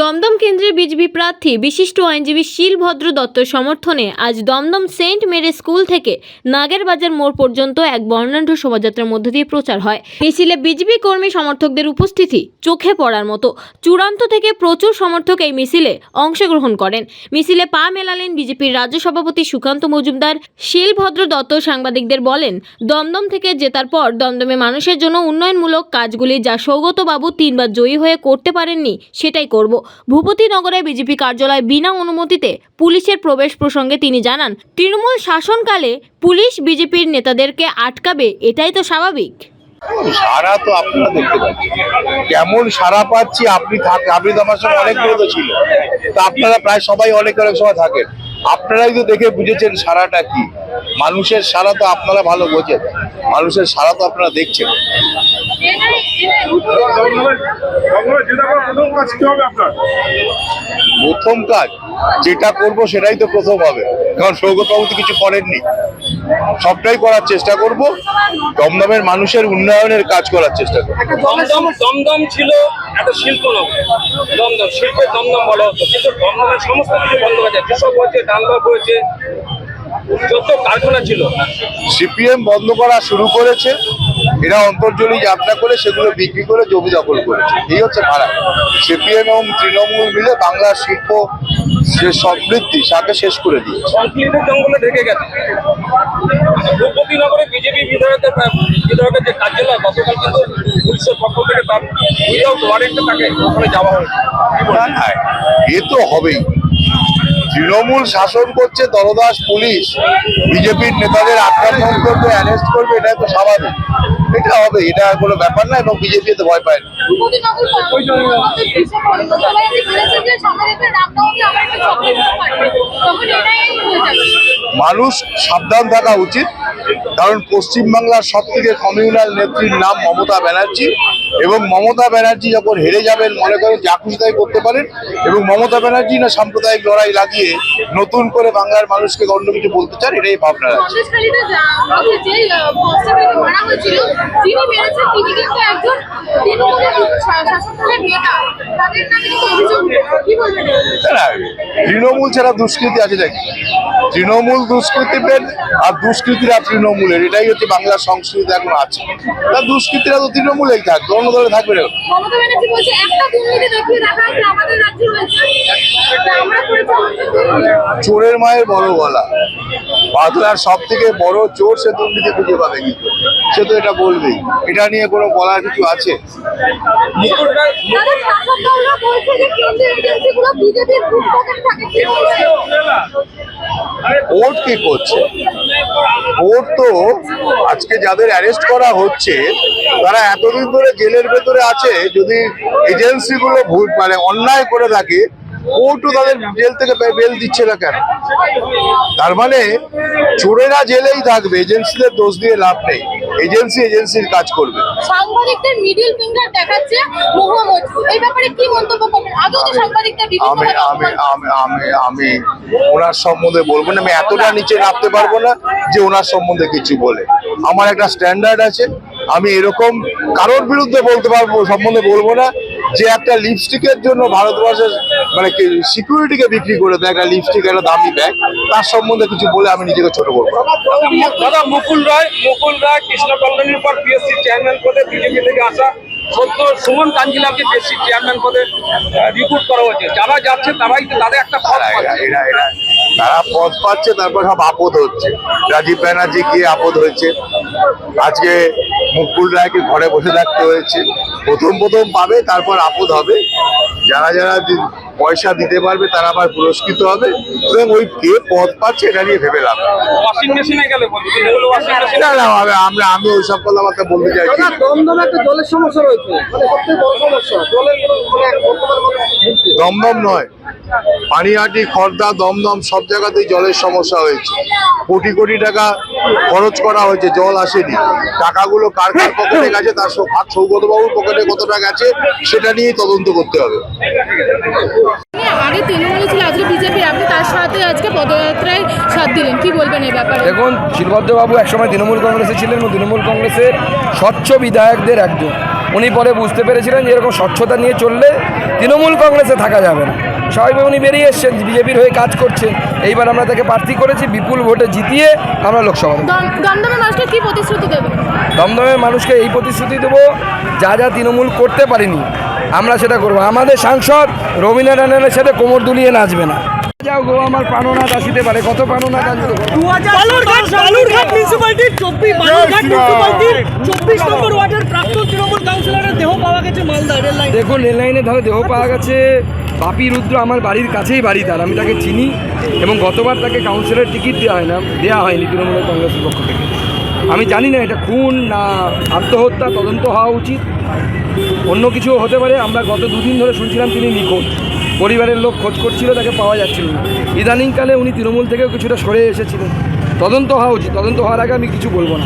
দমদম কেন্দ্রের বিজেপি প্রার্থী, বিশিষ্ট আইনজীবী শিলভদ্র দত্ত সমর্থনে আজ দমদম সেন্ট মেরি স্কুল থেকে নাগেরবাজার মোড় পর্যন্ত এক বর্ণাঢ্য শোভাযাত্রার মধ্য দিয়ে প্রচার হয়। মিছিলে বিজেপি কর্মী সমর্থকদের উপস্থিতি চোখে পড়ার মতো। চূড়ান্ত থেকে প্রচুর সমর্থক এই মিছিলে অংশগ্রহণ করেন। মিছিলে পা মেলালেন বিজেপির রাজ্য সভাপতি সুকান্ত মজুমদার। শিলভদ্র দত্ত সাংবাদিকদের বলেন, দমদম থেকে জেতার পর দমদমে মানুষের জন্য উন্নয়নমূলক কাজগুলি যা সৌগতবাবু তিনবার জয়ী হয়ে করতে পারেননি, সেটাই করব। ভূপতিনগরে বিজেপি কার্যালয় বিনা অনুমতিতে পুলিশের প্রবেশ প্রসঙ্গে তিনি জানান, তৃণমূল শাসনকালে পুলিশ বিজেপির নেতাদেরকে আটকাবে, এটাই তো স্বাভাবিক। সারা তো আপনারা দেখতে পাচ্ছেন। কেমন সারা পাচ্ছি, আপনি থাক আপনি তো আমার সঙ্গে অনেক দিনে তো ছিল তা আপনারা প্রায় সবাই অনেক অনেক সময় থাকেন। আপনারাই তো দেখে বুঝেছেন সারাটা কি। মানুষের সারা তো আপনারা ভালো বোঝেন। মানুষের সারা তো আপনারা দেখছেন। প্রথম কাজ, যেটা করব সেটাই তো প্রথম হবে। কারণ সৌগতবাবু তো কিছু করেননি। সবটাই করার চেষ্টা করব। দমদমের মানুষের উন্নয়নের কাজ করার চেষ্টা করব। দমদম দমদম ছিল একটা শিল্প দমদম, শিল্পের দমদম বলা দমদমের সমস্ত কিছু যত কারখানা ছিল। সিপিএম বন্ধ করা শুরু করেছে এরা অন্তর্জলি যাত্রা করে সেগুলো বিক্রি করে জমি দখল করেছে। এই হচ্ছে খারাপ সিপিএম এবং তৃণমূল মিলে বাংলার শিল্প সে সমৃদ্ধি সাথে শেষ করে দিয়েছে। জঙ্গলে ঢেকে গেছে। ভূপতিনগরে বিজেপি বিধায়কের বিধায়কের যে কার্যালয় গতকাল কিন্তু পুলিশের পক্ষ থেকে তার উইদাউট ওয়ারেন্টে তাকে ওখানে যাওয়া না, এ তো হবেই। তৃণমূল শাসন করছে দলদাস পুলিশ। বিজেপির নেতাদের আক্রমণ করবে অ্যারেস্ট করবে এটা তো স্বাভাবিক। এটা হবে, এটা কোনো ব্যাপার না, এবং বিজেপি তো ভয় পায় না। মানুষ সাবধান থাকা উচিত, কারণ পশ্চিমবাংলার সব থেকে কমিউনাল নেত্রীর নাম মমতা ব্যানার্জি, এবং মমতা ব্যানার্জি যখন হেরে যাবেন, মনে করেন যা খুশি তাই করতে পারেন, এবং মমতা ব্যানার্জি না সাম্প্রদায়িক লড়াই লাগিয়ে নতুন করে বাংলার মানুষকে অন্য বলতে চান, এটাই ভাবনা যিনি মেরেছেন তিনি কিন্তু একজন তৃণমূলের শাসনকালের নেতা। তাদের নামে কিন্তু অভিযোগ কি বলবেন? তৃণমূল ছাড়া দুষ্কৃতি আছে নাকি? তৃণমূল দুষ্কৃতিদের আর দুষ্কৃতীরা তৃণমূলের এটাই হচ্ছে বাংলার সংস্কৃতি এখন আছে। তা দুষ্কৃতীরা তো তৃণমূলেই থাকবে অন্য দলে থাকবে না। মমতা ব্যানার্জি বলছে একটা দুর্নীতি দেখিয়ে দেখা আমাদের রাজ্যে হয়েছে তা আমরা করেছি আমাদের দুর্নীতি। চোরের মায়ের বড় গলা। বাংলার সব থেকে বড় চোর সে দুর্নীতি খুঁজে পাবে কি সে তো এটা বলবেই। এটা নিয়ে কোনো বলার কিছু আছে? কি ভোট কি করছে? ভোট তো আজকে যাদের অ্যারেস্ট করা হচ্ছে তারা এতদিন ধরে জেলের ভেতরে আছে যদি এজেন্সিগুলো ভুল মানে অন্যায় করে থাকে কোর্টও তাদের জেল থেকে বেল দিচ্ছে না কেন? তার মানে চোরেরা জেলেই থাকবে এজেন্সিদের দোষ দিয়ে লাভ নেই। এজেন্সি এজেন্সির কাজ করবে। সাংবাদিকদের মিডিল ফিঙ্গার দেখাচ্ছে মহুয়া মৈত্র এই ব্যাপারে কি মন্তব্য করবেন? আগেও তো সাংবাদিকদের আমি আমি আমি আমি আমি ওনার সম্বন্ধে বলব না আমি এতটা নিচে নামতে পারব না যে ওনার সম্বন্ধে কিছু বলে। আমার একটা স্ট্যান্ডার্ড আছে আমি এরকম কারোর বিরুদ্ধে বলতে পারব সম্বন্ধে বলব না যে একটা লিপস্টিকের জন্য ভারতবর্ষের মানে সিকিউরিটিকে বিক্রি করে দেয় একটা লিপস্টিক একটা দামি ব্যাগ তার সম্বন্ধে কিছু বলে আমি নিজেকে ছোট করব। দাদা মুকুল রায় মুকুল রায় কৃষ্ণ কল্যাণীর পর পিএসসি চেয়ারম্যান পদে বিজেপি থেকে আসা সত্য সুমন কাঞ্জিলামকে পিএসসি চেয়ারম্যান পদে রিক্রুট করা হয়েছে। যারা যাচ্ছে তারাই তাদের একটা পদ তারা পদ পাচ্ছে তারপর সব আপদ হচ্ছে। রাজীব ব্যানার্জি গিয়ে আপদ হয়েছে? আজকে মুকুল রায়কে ঘরে বসে থাকতে হয়েছে। প্রথম প্রথম পাবে তারপর আপদ হবে। যারা যারা পয়সা দিতে পারবে তারা আবার পুরস্কৃত হবে। এবং ওই কে পদ পাচ্ছে এটা নিয়ে ভেবে লাভ ওয়াশিং মেশিনে গেলে বলব তৃণমূল ওয়াশিং মেশিন না না আমি- আমরা আমি ওই সব কথাবার্তা বলতে চাইছি। না। দমদমে একটা জলের সমস্যা রয়েছে। মানে সবথেকে বড় সমস্যা জলের মানে। দমদম নয়। পানিহাটি খর্দা দমদম সব জায়গাতেই জলের সমস্যা হয়েছে। কোটি কোটি টাকা খরচ করা হয়েছে জল আসেনি। টাকাগুলো কার কার পকেটে গেছে তার আর সৌগতবাবুর পকেটে কতটা গেছে সেটা নিয়েই তদন্ত করতে হবে। আগে তৃণমূলে ছিল আজকে বিজেপি আপনি তার সাথে আজকে পদযাত্রায় সাথ দিলেন। কি বলবেন এই ব্যাপারে? দেখুন শিলভদ্রবাবু একসময় তৃণমূল কংগ্রেসে ছিলেন এবং তৃণমূল কংগ্রেসের স্বচ্ছ বিধায়কদের একজন। উনি পরে বুঝতে পেরেছিলেন যে এরকম স্বচ্ছতা নিয়ে চললে তৃণমূল কংগ্রেসে থাকা যাবে না। স্বাভাবিক উনি বেরিয়ে এসছেন বিজেপির হয়ে কাজ করছেন। এইবার আমরা তাকে প্রার্থী করেছি বিপুল ভোটে জিতিয়ে আমরা লোকসভা দমদমের মানুষকে কি প্রতিশ্রুতি দেবেন? দমদমের মানুষকে এই প্রতিশ্রুতি দেবো যা যা তৃণমূল করতে পারিনি আমরা সেটা করব। আমাদের সাংসদ রবীন্দ্রনাথের সাথে কোমর দুলিয়ে নাচবে না। যাও গো আমার প্রাণনাথ আসিতে পারে। কত প্রাণনাথ আসবে বালুরঘাট বালুরঘাট মিউনিসিপ্যালিটির চব্বিশ বালুরঘাট মিউনিসিপ্যালিটির চব্বিশ নম্বর ওয়ার্ডের প্রাক্তন তৃণমূল কাউন্সিলরের দেহ পাওয়া গেছে মালদা রেল লাইন। দেখুন রেল লাইনে ধরো দেহ পাওয়া গেছে। বাপি রুদ্র আমার বাড়ির কাছেই বাড়ি তার। আমি তাকে চিনি এবং গতবার তাকে কাউন্সিলর টিকিট দেওয়া হয় না দেওয়া হয়নি তৃণমূলের কংগ্রেসের পক্ষ থেকে। আমি জানি না এটা খুন না আত্মহত্যা তদন্ত হওয়া উচিত। অন্য কিছু হতে পারে, আমরা গত দুদিন ধরে শুনছিলাম তিনি নিখোঁজ। পরিবারের লোক খোঁজ করছিল, তাকে পাওয়া যাচ্ছিল না। ইদানিংকালে উনি তৃণমূল থেকেও কিছুটা সরে এসেছিলেন। তদন্ত হওয়া উচিত, তদন্ত হওয়ার আগে আমি কিছু বলব না।